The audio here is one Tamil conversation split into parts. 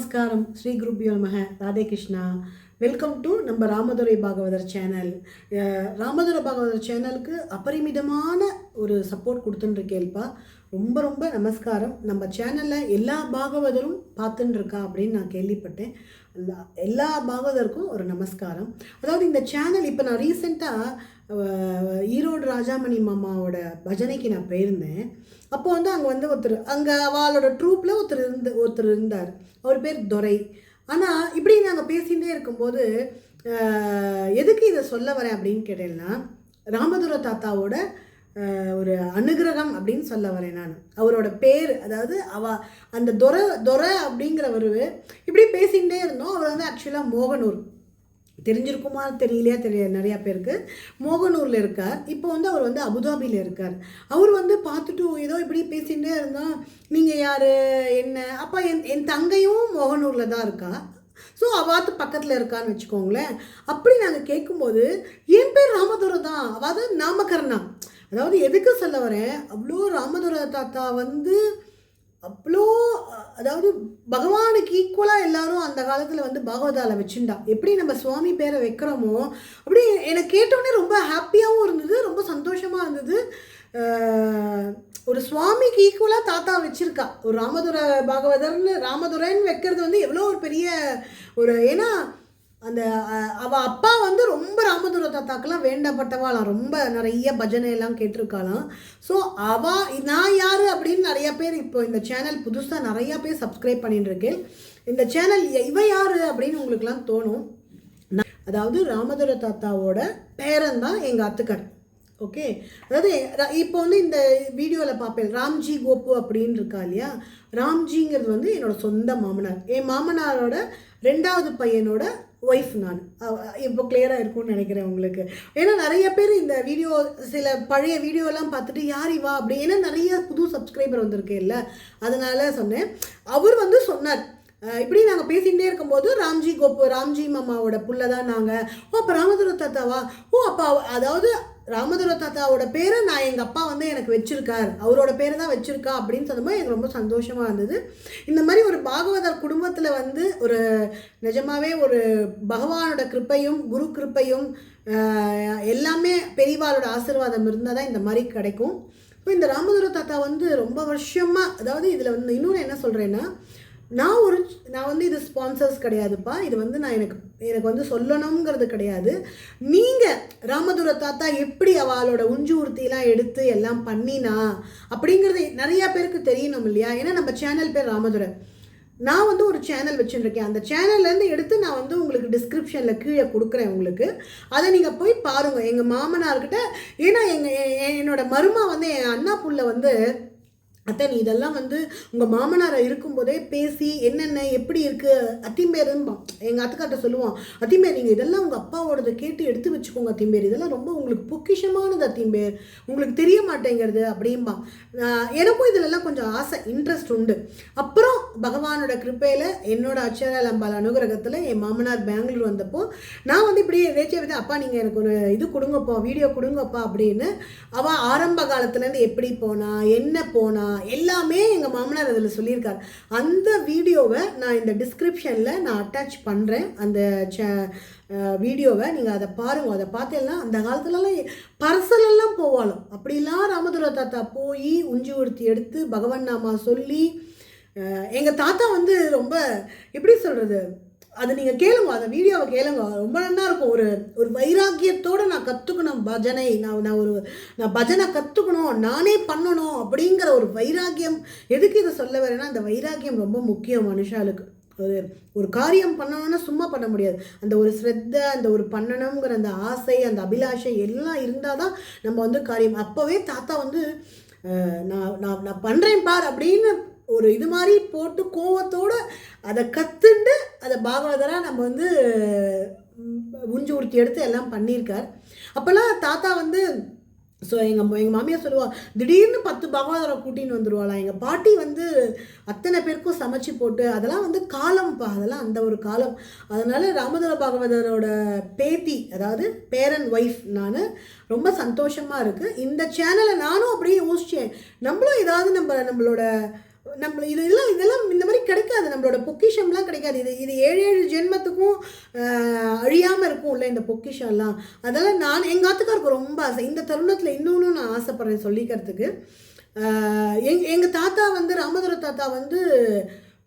நமஸ்காரம் ஸ்ரீ குருபியோ நமக ராதே கிருஷ்ணா. வெல்கம் டு நம்ம ராமதுரை பாகவதர் சேனல் ராமதுரை பாகவதர் சேனலுக்கு அபரிமிதமான ஒரு சப்போர்ட் கொடுத்துட்டுருக்கேன்ப்பா ரொம்ப ரொம்ப நமஸ்காரம். நம்ம சேனலில் எல்லா பாகவதரும் பார்த்துன்னு இருக்கா அப்படின்னு நான் கேள்விப்பட்டேன். எல்லா- பாகவதருக்கும் ஒரு நமஸ்காரம். அதாவது இந்த சேனல் இப்போ நான் ரீசெண்டாக ஈரோடு ராஜாமணி மாமாவோட பஜனைக்கு நான் போயிருந்தேன். அப்போ வந்து அங்கே வந்து ஒருத்தர் அங்கே அவளோட ட்ரூப்பில் ஒருத்தர் இருந்து ஒருத்தர் இருந்தார். அவர் பேர் துரை. ஆனால் இப்படி நாங்கள் பேசிகிட்டே இருக்கும்போது எதுக்கு இதை சொல்ல வரேன் அப்படின்னு கேட்டேன்னா ராமதுர தாத்தாவோட ஒரு அனுகிரகம் அப்படின்னு சொல்ல வரேன் நான். அவரோட பேர் அதாவது அவ அந்த துரை துரை அப்படிங்கிறவர் இப்படி பேசிகிட்டே இருந்தோம். அவர் வந்து ஆக்சுவலாக மோகனூர். தெரிஞ்சிருக்குமா தெரியலையா தெரிய நிறையா பேருக்கு. மோகனூரில் இருக்கார். இப்போ வந்து அவர் வந்து அபுதாபியில் இருக்கார். அவர் வந்து பார்த்துட்டு ஏதோ இப்படி பேசிகிட்டே இருந்தோம் நீங்கள் யார்? என்ன? அப்போ என் என் தங்கையும் மோகனூரில் தான் இருக்கா. ஸோ அவாத்து பக்கத்தில் இருக்கான்னு வச்சுக்கோங்களேன். அப்படி நாங்கள் கேட்கும்போது என் பேர் ராமதுரை தான். அதாவது நாமக்கரணா அதாவது எதுக்கு சொல்ல வரேன்? அவ்வளோ ராமதுரை தாத்தா வந்து அவ்வளோ அதாவது பகவானுக்கு ஈக்குவலாக எல்லாரும் அந்த காலத்தில் வந்து பாகவதால வச்சுண்டா எப்படி நம்ம சுவாமி பேரை வைக்கிறோமோ அப்படி எனக்கு கேட்டோடனே ரொம்ப ஹாப்பியாகவும் இருந்தது ரொம்ப சந்தோஷமாக இருந்தது. ஒரு சுவாமிக்கு ஈக்குவலாக தாத்தா வச்சுருக்கா. ஒரு ராமதுரை பாகவதர்னு ராமதுரைன்னு வைக்கிறது வந்து எவ்வளோ ஒரு பெரிய ஒரு ஏன்னா அந்த அவள் அவ அப்பா வந்து ரொம்ப ராமதுர தாத்தாக்கெல்லாம் வேண்டப்பட்டவாளாம். ரொம்ப நிறைய பஜனை எல்லாம் கேட்டிருக்காளாம். ஸோ அவ நான் யார் அப்படின்னு நிறைய பேர் இப்போ இந்த சேனல் புதுசாக நிறைய பேர் சப்ஸ்கிரைப் பண்ணிட்டு இருக்கேன் இந்த சேனல் இவ யார் அப்படின்னு உங்களுக்குலாம் தோணும். நான் அதாவது ராமதுர தாத்தாவோட பேரன் தான் எங்கள் அத்துக்கன். ஓகே அதாவது இப்போ வந்து இந்த வீடியோவில் பார்ப்பேன் ராம்ஜி கோப்பு அப்படின்னு இருக்கா இல்லையா? ராம்ஜிங்கிறது வந்து என்னோடய சொந்த மாமனார். என் மாமனாரோட ரெண்டாவது பையனோட ஒய்ஃப் நான். இப்போ கிளியராக இருக்கும்னு நினைக்கிறேன் உங்களுக்கு. ஏன்னா நிறைய பேர் இந்த வீடியோ சில பழைய வீடியோலாம் பார்த்துட்டு யார் இவா? அப்படி. ஏன்னா நிறைய புது சப்ஸ்கிரைபர் வந்திருக்கு இல்லை. அதனால சொன்னேன். அவர் வந்து சொன்னார். இப்படி நாங்கள் பேசிகிட்டே இருக்கும்போது ராம்ஜி கோப்பு ராம்ஜி மாமாவோட புள்ள தான் நாங்கள் ஓ அப்போ ராமதுர தாத்தாவா? ஓ அப்போ அதாவது ராமதுர தாத்தாவோட பேரை நான் எங்கள் அப்பா வந்து எனக்கு வச்சிருக்கார். அவரோட பேரை தான் வச்சிருக்கா அப்படின்னு சொன்னபோது எனக்கு ரொம்ப சந்தோஷமாக இருந்தது. இந்த மாதிரி ஒரு பாகவதர் குடும்பத்தில் வந்து ஒரு நிஜமாகவே ஒரு பகவானோட கிருப்பையும் குரு கிருப்பையும் எல்லாமே பெரியவாளோட ஆசீர்வாதம் இருந்தால் தான் இந்த மாதிரி கிடைக்கும். இப்போ இந்த ராமதுர தாத்தா வந்து ரொம்ப வருஷமாக அதாவது இதில் வந்து இன்னொன்று என்ன சொல்கிறேன்னா நான் ஒரு நான் வந்து இது ஸ்பான்சர்ஸ் கிடையாதுப்பா. இது வந்து நான் எனக்கு எனக்கு வந்து சொல்லணுங்கிறது கிடையாது. நீங்கள் ராமதுர தாத்தா எப்படி அவளோட உஞ்சு உறுத்திலாம் எடுத்து எல்லாம் பண்ணினா அப்படிங்கிறது நிறையா பேருக்கு தெரியணும் இல்லையா? ஏன்னா நம்ம சேனல் பேர் ராமதுரை. நான் வந்து ஒரு சேனல் வச்சுருக்கேன். அந்த சேனல்லேருந்து எடுத்து நான் வந்து உங்களுக்கு டிஸ்கிரிப்ஷனில் கீழே கொடுக்குறேன் உங்களுக்கு. அதை நீங்கள் போய் பாருங்கள் எங்கள் மாமனார்கிட்ட ஏன்னா எங்கள் என்னோடய மருமா வந்து என் அண்ணா புள்ள வந்து அத்தை நீ இதெல்லாம் வந்து உங்கள் மாமனாரை இருக்கும்போதே பேசி என்னென்ன எப்படி இருக்குது அத்திம்பேரும்பான் எங்கள் அத்துக்காட்ட சொல்லுவான் அத்திம்பேர் நீங்கள் இதெல்லாம் உங்கள் அப்பாவோடது கேட்டு எடுத்து வச்சுக்கோங்க அத்திம்பேர். இதெல்லாம் ரொம்ப உங்களுக்கு பொக்கிஷமானது அத்திம்பேர். உங்களுக்கு தெரிய மாட்டேங்கிறது அப்படிம்பான் எனக்கும் இதிலெல்லாம் கொஞ்சம் ஆசை இன்ட்ரெஸ்ட் உண்டு. அப்புறம் பகவானோட கிருப்பையில் என்னோட அச்சரால் அம்பாள் அனுகிரகத்தில் என் மாமனார் பெங்களூர் வந்தப்போ நான் வந்து இப்படி ரேச்சியை வந்து அப்பா நீங்கள் எனக்கு ஒரு இது கொடுங்கப்பா வீடியோ கொடுங்கப்பா அப்படின்னு அவள் ஆரம்ப காலத்துலேருந்து எப்படி போனா என்ன போனா எல்லாமே எங்கள் மாமனார் அதில் சொல்லியிருக்கார் அந்த வீடியோவை நான் இந்த டிஸ்கிரிப்ஷனில் நான் அட்டாச் பண்ணுறேன் அந்த சே வீடியோவை நீங்கள் அதை பாருங்கள் அதை பார்த்தீங்கன்னா அந்த காலத்துலலாம் பரசலெல்லாம் போவாலும் அப்படிலாம் ராமதுர தாத்தா போய் உஞ்சி உடுத்தி எடுத்து பகவன் நாமா சொல்லி எங்கள் தாத்தா வந்து ரொம்ப எப்படி சொல்கிறது அது நீங்கள் கேளுங்க அந்த வீடியோவை கேளுங்க. ரொம்ப நல்லா இருக்கும். ஒரு ஒரு வைராக்கியத்தோடு நான் கற்றுக்கணும் பஜனை நான் நான் ஒரு நான் பஜனை கற்றுக்கணும் நானே பண்ணணும் அப்படிங்கிற ஒரு வைராக்கியம். எதுக்கு இதை சொல்ல வரேன்னா அந்த வைராக்கியம் ரொம்ப முக்கியம் மனுஷாளுக்கு. ஒரு ஒரு காரியம் பண்ணணும்னா சும்மா பண்ண முடியாது. அந்த ஒரு ஸ்ரத்த அந்த ஒரு பண்ணணுங்கிற அந்த ஆசை அந்த அபிலாஷை எல்லாம் இருந்தால் தான் நம்ம வந்து காரியம். அப்போவே தாத்தா வந்து நான் நான் நான் பண்ணுறேன் பார் அப்படின்னு ஒரு இது மாதிரி போட்டு கோவத்தோடு அதை கற்றுண்டு அதை பாகவதராக நம்ம வந்து ம், உஞ்சு உறுத்தி எடுத்து எல்லாம் பண்ணியிருக்கார். அப்போல்லாம் தாத்தா வந்து ஸோ எங்கள் எங்கள் மாமியார் சொல்லுவாள் திடீர்னு பத்து பகவதரை கூட்டின்னு வந்துடுவாளாம் எங்கள் பாட்டி வந்து அத்தனை பேருக்கும் சமைச்சு போட்டு அதெல்லாம் வந்து காலம்ப்பா அதெல்லாம் அந்த ஒரு காலம். அதனால் ராமதர பாகவதரோட பேத்தி அதாவது பேரன் ஒய்ஃப் நான் ரொம்ப சந்தோஷமாக இருக்குது இந்த சேனலை நானும் அப்படியே யோசித்தேன் நம்மளும் ஏதாவது நம்ம நம்மளோட நம்ம இது இதெல்லாம் இதெல்லாம் இந்த மாதிரி கிடைக்காது. நம்மளோட பொக்கிஷம்லாம் கிடைக்காது. இது இது ஏழு ஏழு ஜென்மத்துக்கும் அழியாமல் இருக்கும்ல இந்த பொக்கிஷம்லாம். அதெல்லாம் நான் எங்கள் ஆத்துக்காருக்கு ரொம்ப ஆசை. இந்த தருணத்தில் இன்னொன்று நான் ஆசைப்பட்றேன் சொல்லிக்கிறதுக்கு. எங் எங்கள் தாத்தா வந்து ராமதுர தாத்தா வந்து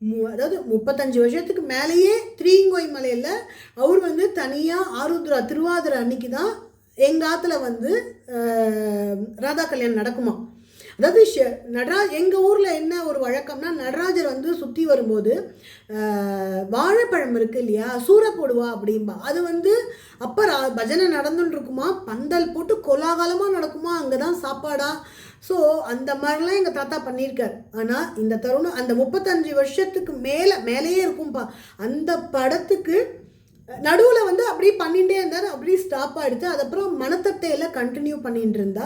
மு- அதாவது முப்பத்தஞ்சு வருஷத்துக்கு மேலேயே திரீங்கோய் மலையில் அவர் வந்து தனியாக ஆருத்ரா திருவாதிரை அன்னைக்கு தான் எங்கள் ஆற்றுல வந்து ராதா கல்யாணம் நடக்குமா அதாவது ஷ- நடராஜ் எங்கள் ஊரில் என்ன ஒரு வழக்கம்னா நடராஜர் வந்து சுற்றி வரும்போது வாழைப்பழம் இருக்கு இல்லையா? சூற போடுவா அப்படிம்பா. அது வந்து அப்போ ரா பஜனை நடந்துன்னு இருக்குமா? பந்தல் போட்டு கோலாகலமாக நடக்குமா? அங்கே தான் சாப்பாடா. ஸோ அந்த மாதிரிலாம் எங்கள் தாத்தா பண்ணியிருக்கார். ஆனால் இந்த தருணம் அந்த முப்பத்தஞ்சு வருஷத்துக்கு மேலே மேலேயே இருக்கும்பா. அந்த படத்துக்கு நடுவில் வந்து அப்படியே பண்ணிகிட்டே இருந்தார் அப்படியே ஸ்டாப் ஆகிடுச்சு அதுக்கப்புறம் மனத்தட்டையில் கண்டினியூ பண்ணிட்டு இருந்தா.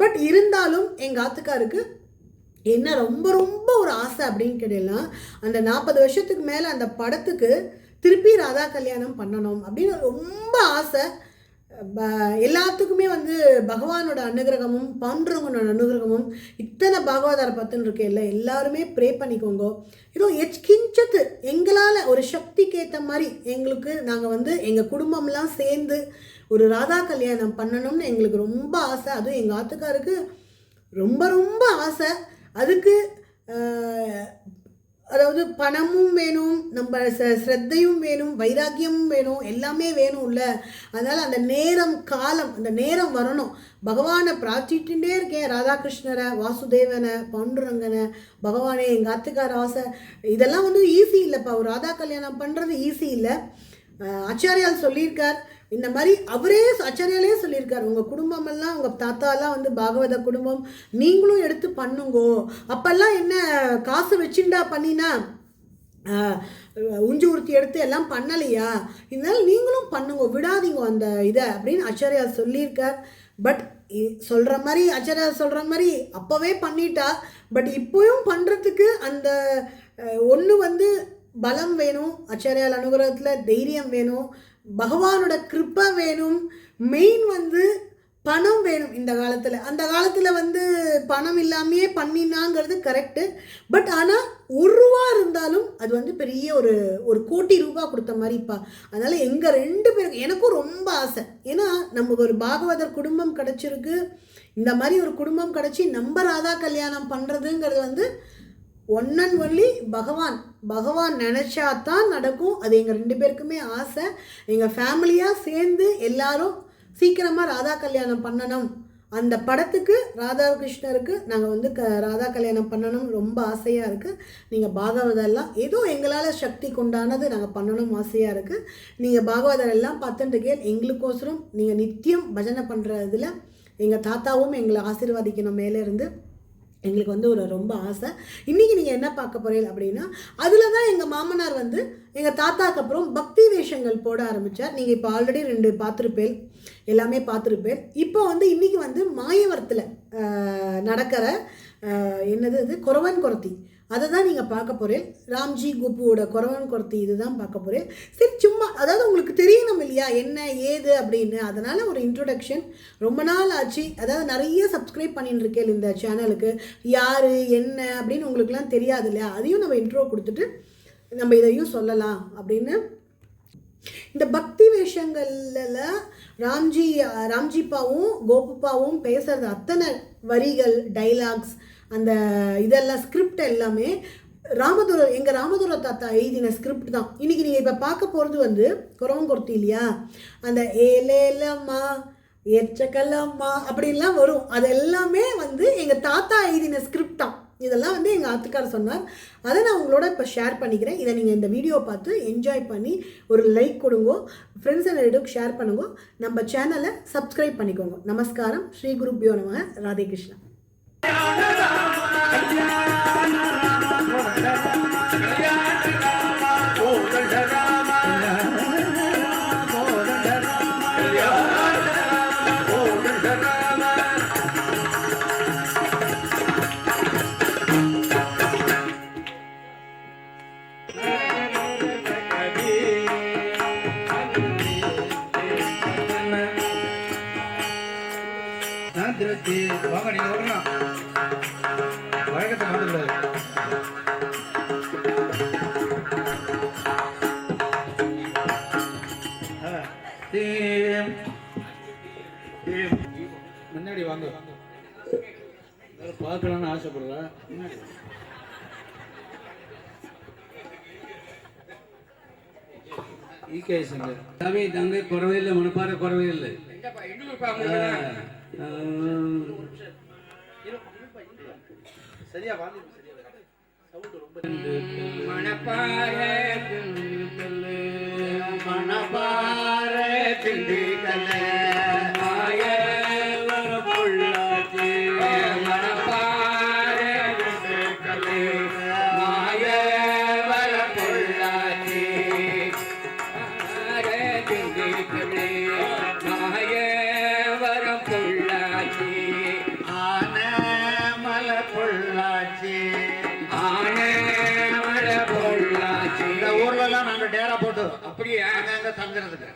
பட் இருந்தாலும் எங்கள் ஆத்துக்காருக்கு என்ன ரொம்ப ரொம்ப ஒரு ஆசை அப்படின்னு கேட்டீங்கன்னா அந்த நாற்பது வருஷத்துக்கு மேலே அந்த படத்துக்கு திருப்பி ராதா கல்யாணம் பண்ணணும் அப்படின்னு ரொம்ப ஆசை. எல்லாத்துக்குமே வந்து பகவானோட அனுகிரகமும் பாண்டுரங்கனோட அனுகிரகமும் இத்தனை பாகவதார பத்துன்னு இருக்கு. இல்லை எல்லாருமே ப்ரே பண்ணிக்கோங்க. ஏதோ எச்கிஞ்சத்து எங்களால் ஒரு சக்திக்கு ஏற்ற மாதிரி எங்களுக்கு நாங்கள் வந்து எங்கள் குடும்பம்லாம் சேர்ந்து ஒரு ராதா கல்யாணம் பண்ணணும்னு எங்களுக்கு ரொம்ப ஆசை. அதுவும் எங்கள் ஆத்துக்காருக்கு ரொம்ப ரொம்ப ஆசை. அதுக்கு அதாவது பணமும் வேணும் நம்ம ச ஸ்ரத்தையும் வேணும் வைராக்கியமும் வேணும் எல்லாமே வேணும்ல. அதனால் அந்த நேரம் காலம் அந்த நேரம் வரணும். பகவானை பிரார்த்திச்சுட்டே இருக்கேன் ராதாகிருஷ்ணரை வாசுதேவனை பாண்டுரங்கனை பகவானே எங்கள் ஆத்துக்கார ஆசை. இதெல்லாம் வந்து ஈஸி இல்லைப்பா. ஒரு ராதா கல்யாணம் பண்ணுறது ஈஸி இல்லை. ஆச்சாரியால் சொல்லியிருக்கார் இந்த மாதிரி அவரே ஆச்சாரியாலே சொல்லியிருக்காரு. உங்கள் குடும்பமெல்லாம் உங்கள் தாத்தாலாம் வந்து பாகவத குடும்பம் நீங்களும் எடுத்து பண்ணுங்கோ. அப்போல்லாம் என்ன காசு வச்சுண்டா பண்ணினா? உஞ்சு உறுத்தி எடுத்து எல்லாம் பண்ணலையா? இதனால் நீங்களும் பண்ணுங்க விடாதீங்க அந்த இதை அப்படின்னு ஆச்சாரியா சொல்லியிருக்கார். பட் சொல்கிற மாதிரி ஆச்சாரியா சொல்கிற மாதிரி அப்போவே பண்ணிட்டா. பட் இப்போயும் பண்ணுறதுக்கு அந்த ஒன்று வந்து பலம் வேணும். ஆச்சாரியால் அனுகிரகத்தில் தைரியம் வேணும். பகவானோட கிருப்பை வேணும் மெயின் வந்து பணம் வேணும் இந்த காலத்தில். அந்த காலத்தில் வந்து பணம் இல்லாமையே பண்ணினாங்கிறது கரெக்டு பட் ஆனால் ஒரு ரூபா இருந்தாலும் அது வந்து பெரிய ஒரு ஒரு கோட்டி ரூபா கொடுத்த மாதிரிப்பா அதனால் எங்கள் ரெண்டு பேருக்கு எனக்கும் ரொம்ப ஆசை. ஏன்னா நமக்கு ஒரு பாகவதர் குடும்பம் கிடச்சிருக்கு. இந்த மாதிரி ஒரு குடும்பம் கிடச்சி நம்ம ராதா கல்யாணம் பண்ணுறதுங்கிறது வந்து ஒன் அண்ட் ஒன்லி பகவான். பகவான் நினச்சா தான் நடக்கும். அது எங்கள் ரெண்டு பேருக்குமே ஆசை. எங்கள் ஃபேமிலியாக சேர்ந்து எல்லாரும் சீக்கிரமாக ராதா கல்யாணம் பண்ணணும். அந்த படத்துக்கு ராதாகிருஷ்ணருக்கு நாங்கள் வந்து க ராதா கல்யாணம் பண்ணணும். ரொம்ப ஆசையாக இருக்குது நீங்கள் பாகவதம் எல்லாம் ஏதோ எங்களால் சக்தி கொண்டானது நாங்கள் பண்ணணும் ஆசையாக இருக்குது நீங்கள் பாகவதர் எல்லாம் பார்த்துட்டு கேள். எங்களுக்கோசரம் நீங்கள் நித்தியம் பஜனை பண்ணுறதுல எங்கள் தாத்தாவும் எங்களை ஆசீர்வாதிக்கணும் மேலே இருந்து. எங்களுக்கு வந்து ஒரு ரொம்ப ஆசை. இன்றைக்கி நீங்கள் என்ன பார்க்க போகிறீங்க அப்படின்னா அதில் தான் எங்கள் மாமனார் வந்து எங்கள் தாத்தாக்கு அப்புறம் பக்தி வேஷங்கள் போட ஆரம்பித்தார் நீங்கள் இப்போ ஆல்ரெடி ரெண்டு பார்த்துருப்பேன். எல்லாமே பார்த்துருப்பேன். இப்போ வந்து இன்றைக்கி வந்து மாயவரத்தில் நடக்கிற என்னது இது குறவன் குரத்தி அதை தான் நீங்கள் பார்க்க போகிறேன் ராம்ஜி குப்புவோட குறவன் குரத்தி இதுதான் பார்க்க போகிறேன் சரி சும்மா அதாவது உங்களுக்கு தெரியணும் இல்லையா என்ன ஏது அப்படின்னு. அதனால் ஒரு இன்ட்ரொடக்ஷன் ரொம்ப நாள் ஆச்சு. அதாவது நிறைய சப்ஸ்கிரைப் பண்ணிட்டு இருக்கேன் இந்த சேனலுக்கு யார் என்ன அப்படின்னு உங்களுக்குலாம் தெரியாது இல்லையா? அதையும் நம்ம இன்ட்ரோ கொடுத்துட்டு நம்ம இதையும் சொல்லலாம் அப்படின்னு. இந்த பக்தி வேஷங்களில் ராம்ஜி ராம்ஜிப்பாவும் கோபுப்பாவும் பேசுறது அத்தனை வரிகள் டைலாக்ஸ் அந்த இதெல்லாம் ஸ்கிரிப்ட் எல்லாமே ராமதுர எங்கள் ராமதுர தாத்தா எழுதின ஸ்கிரிப்ட் தான். இன்னைக்கு நீங்கள் இப்போ பார்க்க போகிறது வந்து குறவங்குர்த்தி இல்லையா? அந்த ஏலேலம்மா எச்சக்கல்லம்மா அப்படின்லாம் வரும். அது எல்லாமே வந்து எங்கள் தாத்தா எழுதின ஸ்கிரிப்ட் தான். இதெல்லாம் வந்து எங்கள் ஆத்துக்கார் சொன்னார். அதை நான் உங்களோட இப்போ ஷேர் பண்ணிக்கிறேன். இதை நீங்கள் இந்த வீடியோ பார்த்து என்ஜாய் பண்ணி ஒரு லைக் கொடுங்கோ ஃப்ரெண்ட்ஸ் அண்ட் ரிலேட்டிவ் ஷேர் பண்ணுங்க. நம்ம சேனலை சப்ஸ்கிரைப் பண்ணிக்கோங்க. நமஸ்காரம். ஸ்ரீ குருப்பியோ நம ராதே கிருஷ்ணா. நான் திருச்சி வாங்க முன்னாடி வாங்க. பார்க்கலாம்னு ஆசைப்படுறேன் தங்கை குறவே இல்லை மனப்பாறை குறவே இல்லை சரியா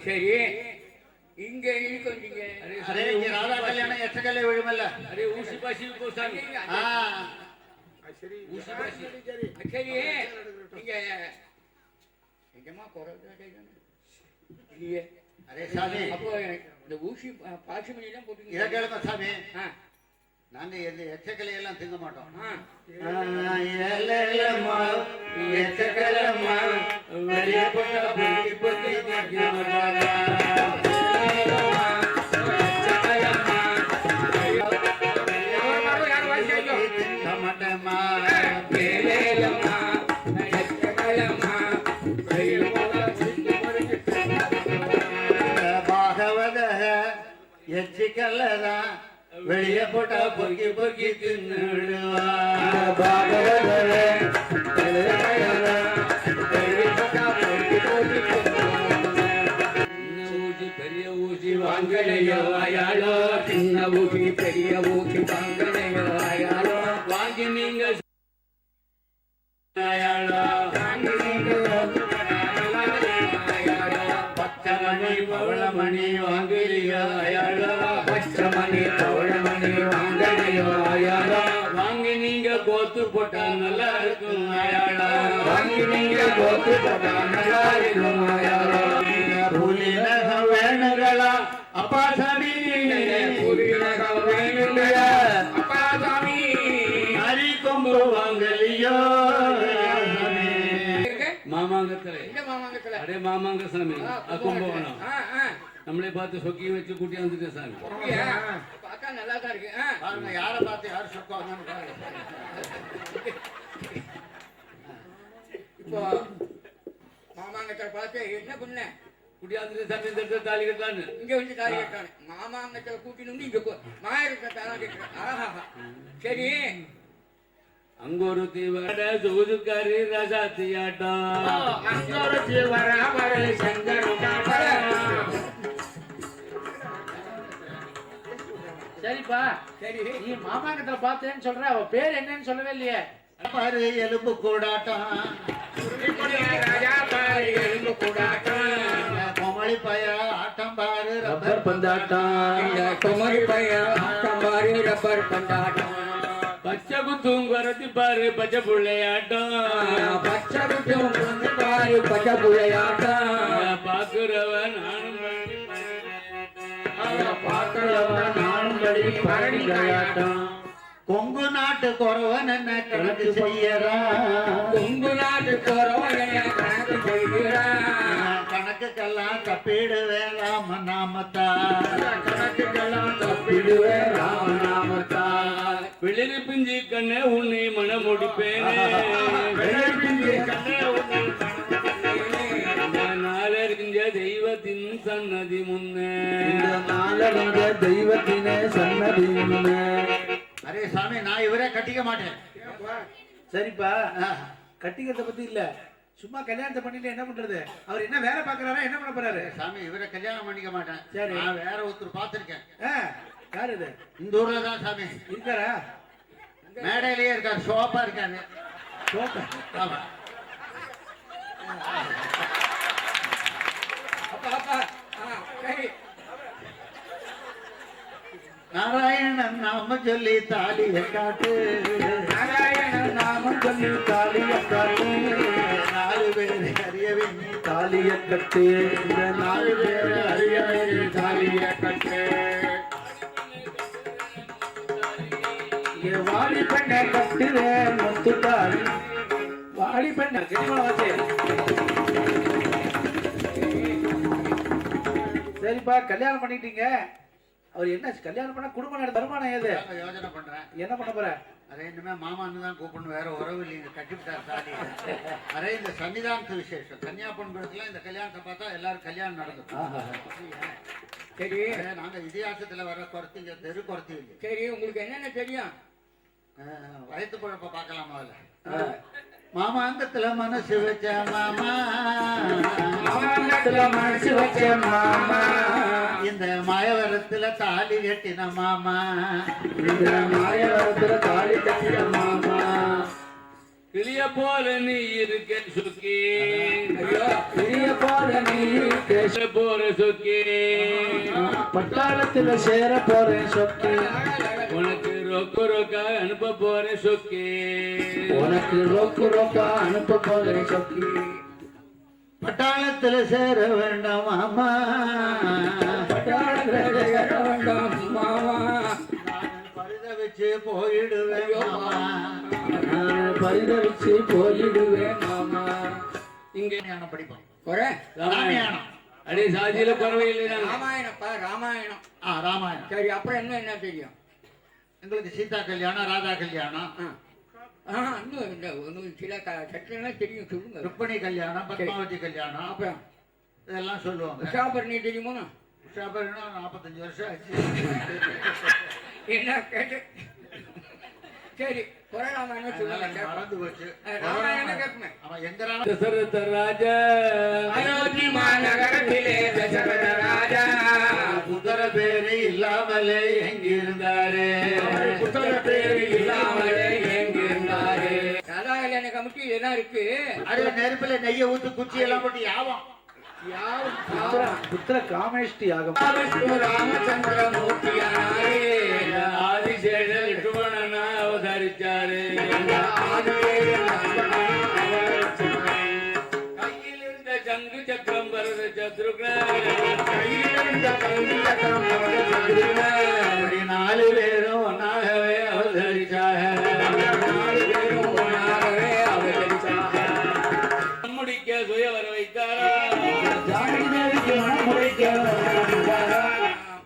சரி. இங்க இருக்கீங்க? அப்போ இந்த ஊசி பாசி மணி தான் இதை போட்டுங்க கேளுங்க சாமி. ஆ. நாங்க இந்த எச்சக்கலை எல்லாம் திங்க மாட்டோம். எச்சக்கலம்மா, வெளிய போட்டா வெளிய போட்டா பொறுக்கி பொறுக்கி தின்னுடுவா. ஊசி பெரிய ஊசி வாங்கலையோ அயாளோ சின்ன ஊசி பெரிய ஊசி வாங்க வேணுங்களா அப்பா சாமி அரி கொம்பு வாங்கலியோ சாமி. இருக்கு? மாமாங்கத்துல அடே மாமாங்க சாமி கும்பகோணம். நம்மளே பார்த்து சொக்கி வச்சு கூட்டி வந்துட்டேன் சாமி? பார்த்தா நல்லா தான் இருக்கு யாரை பார்த்து யார் பாருங்க இப்போ மாமாங்கத்தை பார்த்து என்ன பண்ண? தாலி கட்டலான்னு இங்க வந்து தாலி கட்டானே மாமாங்கத்தை கூட்டின்னு வந்து இங்க கேட்கிறேன் ஆஹா சரி. அங்க ஒரு தீவாட சூதுக்காரி ரசாத்தி ஆட்டம் அங்கொரு வராமர சங்கர சரிப்பா. சரி. நீ மாமாங்கத்துல பார்த்தேன்னு சொல்ற அவ பேர் என்னன்னு சொல்லவே இல்லையே. எலும்பு கூடாட்டம். பாரு எலும்பு கூடாட்டம் கோமளி பய ஆட்டம் பாரு ரப்பர் பந்தாட்டம். குமரி பையன் ஆட்டம் பாரு ரப்பர் பந்தாட்டம். பச்சை குத்தும் குரத்தி பாரு பச்சை பிள்ளையாட்டம். பச்சை குட்டும் வந்து பாரு பச்சை புள்ளையாட்டம். பாக்குறவன் நானும் பார்க்கிறவன் நானும் படி பரணிகாட்டம் கொங்கு நாட்டு குறவன் என்ன கணக்கு செய்யறா? கணக்குக்கெல்லாம் கப்பீடு வேளாம் நாமத்தா கணக்குக்கெல்லாம் தப்பிடுவேன் ராமநாமத்தால் வெளிரி பிஞ்சி கண்ணே உன்னை மனம் முடிப்பேனே வெள்ளப்பிஞ்சு கண்ணே உன்னை நாளறிஞ்ச தெய்வத்தின் சன்னதி முன்னே. நாளடைஞ்ச தெய்வத்தினே சன்னதி முன்னே. அரே சாமி நான் இவரே கட்டிக்க மாட்டேன். சரிப்பா. கட்டிக்கிறத பத்தி இல்ல. சும்மா கல்யாணத்தை பண்ணிட்டு என்ன பண்றது? அவர் என்ன வேலை பாக்குறாரா என்ன பண்ண போறாரு? சாமி இவரை கல்யாணம் பண்ணிக்க மாட்டேன். சரி. நான் வேற ஒருத்தர் பார்த்திருக்கேன். ஆ, யார் இது? இந்த ஊர்ல தான் சாமி. இருக்காரா? மேடையிலேயே இருக்காரு ஷோப்பா இருக்காரு. சோப்பா. ஆமா. நாராயணன் நாம சொல்லி தாலிய காட்டு. நாராயணன் நாமம் சொல்லி தாலிய கட்டு. பேர் அறியவே நீ தாலிய கட்டு. இந்த நாலு பேர் அறிய தாலிய கட்டு. வாடி பெண்ணை வாடி வாச்சு. சரிப்பா கல்யாணம் பண்ணிட்டீங்க. அவர் என்ன கல்யாணம் பண்ணா குடும்பம் வருமானம் ஏது? யோசனை பண்றேன். என்ன பண்ண போற? அரே இனிமே மாமான்னு தான் கூப்பிடணும் வேற உறவு இல்லைங்க கட்டிவிட்டார் தாடி அரே இந்த சன்னிதானத்து விசேஷம் கன்னியாகுமரத்துல இந்த கல்யாணத்தை பார்த்தா எல்லாரும் கல்யாணம் நடக்கும் சரி. நாங்க இதிகாசத்துல வர குறத்திங்க தெரு இல்லை சரி உங்களுக்கு என்னென்ன தெரியும்? வயித்து குழப்ப பார்க்கலாம் முதல்ல மாமாங்கத்துல மனசு வச்ச மாமா. மாமங்கத்துல மனசு வச்ச மாமா. இந்த மாயவரத்துல தாலி கட்டின மாமா. இந்த மாயவரத்துல தாலி மாமா. கிளிய போல நீ இருக்க சுக்கி. ஐயோ போல நீ பேச போற சுக்கி. பட்டாளத்துல சேர போறேன் சொக்கி. உனக்கு ரொக்க ரொக்க அனுப்ப போற சுக்கி. உனக்கு ரொக்கு ரொக்கா அனுப்ப போறேன் சொக்கி. பட்டாளத்துல சேர வேண்டாம் மாமா. பட்டாளத்துல சேர வேண்டாம் பரித வச்சு போயிடுவேன் பரிதவிச்சு போயிடுவேன் மாமா. இங்க ராமாயணம் படிப்போம். குறை? ராமாயணம். அடே சாதியில ராமாயணம். ஆ ராமாயணம். சரி அப்புறம் என்ன என்ன தெரியும்? எங்களுக்கு சீதா கல்யாணம் ராதா கல்யாணம். ஆ. இன்னும் இந்த சில சட்டெல்லாம் தெரியும் சொல்லுங்க. கல்யாணம் பத்மாவதி கல்யாணம். அப்புறம்? இதெல்லாம் சொல்லுவாங்க. உஷாபரணி தெரியுமா? உஷாபரணம் நாற்பத்தஞ்சு வருஷம் ஆச்சு. என்ன கேட்டு? சரி சொல்லுங்க. மறந்து போச்சு. ஆ, ராமாயணமே கேட்போமே அவன் எங்க ராம தசரத ராஜா. அயோத்தி மாநகரத்திலே தசரத ராஜா. புத்தர பேரு இல்லாமலே எங்க இருந்தாரு புத்தக பேரு இல்லாமலே எங்கிருந்தாரு. ராதா கல்யாண கமிட்டி இதெல்லாம் இருக்கு? அது நெருப்புல நெய்ய ஊத்து குச்சி எல்லாம் போட்டு யாவம் புத்திர புத்திர காமேஷ்டி விஷ்ணு ராமச்சந்திர மூர்த்தியானாரே ஆதிசேஷ நாலு பேரும் ஒன்னாகவே அவதரிச்சாக முடிக்க சுய வர வைத்தாரா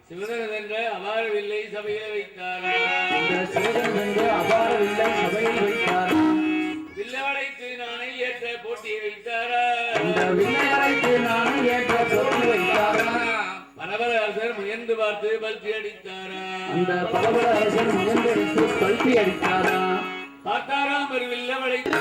சிவதரதன்ற அபாரவில்லை சபையில வைத்தாரா வில்லவடைக்கு முயன்று பார்த்து பல்சி அடித்தாரா? அந்த பலபல அரசன் கல்வி அடித்தாரா? பார்த்தாராம் ஒரு வில்லவடைக்கு